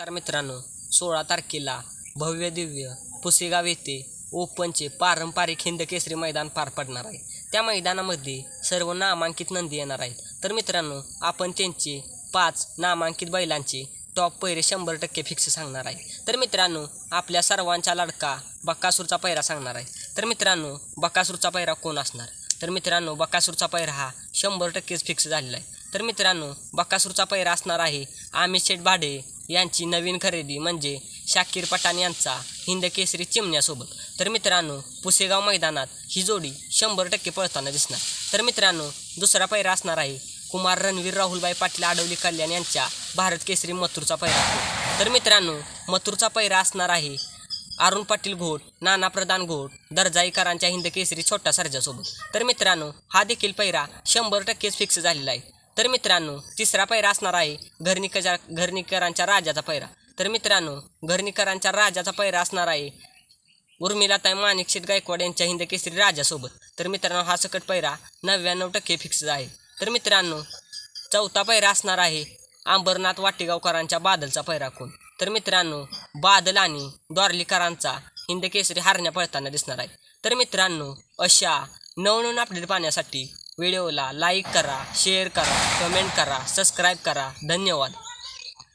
नमस्कार मित्रांनो. सोळा तारखेला भव्य दिव्य पुसेगाव येथे ओपनचे पारंपरिक हिंद केसरी मैदान पार पडणार आहे. त्या मैदानामध्ये सर्व नामांकित नंदी येणार आहेत. तर मित्रांनो आपण त्यांचे पाच नामांकित बैलांचे टॉप पैरे शंभर टक्के फिक्स सांगणार आहे. तर मित्रांनो आपल्या सर्वांचा लाडका बक्कासूरचा पैरा सांगणार आहे. तर मित्रांनो बक्कासूरचा पैरा कोण असणार? तर मित्रांनो बक्कासूरचा पैरा हा शंभर टक्केच फिक्स झालेला आहे. तर मित्रांनो बक्कासूरचा पैरा असणार आहे आमिष शेठ भाडे यांची नवीन खरेदी म्हणजे शाकीर पठाण यांचा हिंद केसरी चिमण्यासोबत. तर मित्रांनो पुसेगाव मैदानात ही जोडी शंभर टक्के पळताना दिसणार. तर मित्रांनो दुसरा पैरा असणार आहे कुमार रणवीर राहुलबाई पाटील आडवली कल्याण यांच्या भारत केसरी मथुरचा पैरा तर मित्रांनो मथुरचा पैरा असणार आहे अरुण पाटील घोट नाना प्रधान घोट दर्जाईकरांच्या हिंद केसरी छोटा सर्जासोबत. तर मित्रांनो हा देखील पैरा शंभर टक्केच फिक्स झालेला आहे. तर मित्रांनो तिसरा पैरा असणार आहे घरनिकच्या घरनिकरांच्या राजाचा पैरा. तर मित्रांनो घरनिकरांच्या राजाचा पैरा असणार आहे उर्मिलाताई माणिकशेठ गायकवाड यांच्या हिंद केसरी राजासोबत. तर मित्रांनो हा सकट पैरा नव्याण्णव टक्के फिक्स आहे. तर मित्रांनो चौथा पैरा असणार आहे अंबरनाथ वाटेगावकरांच्या बादलचा पैरा कोण? तर मित्रांनो बादल आणि द्वारलीकरांचा हिंद केसरी हारण्या पळताना दिसणार आहे. तर मित्रांनो अशा नवनवीन अपडेट पाहण्यासाठी व्हिडिओला लाईक करा शेअर करा कमेंट करा सबस्क्राईब करा. धन्यवाद.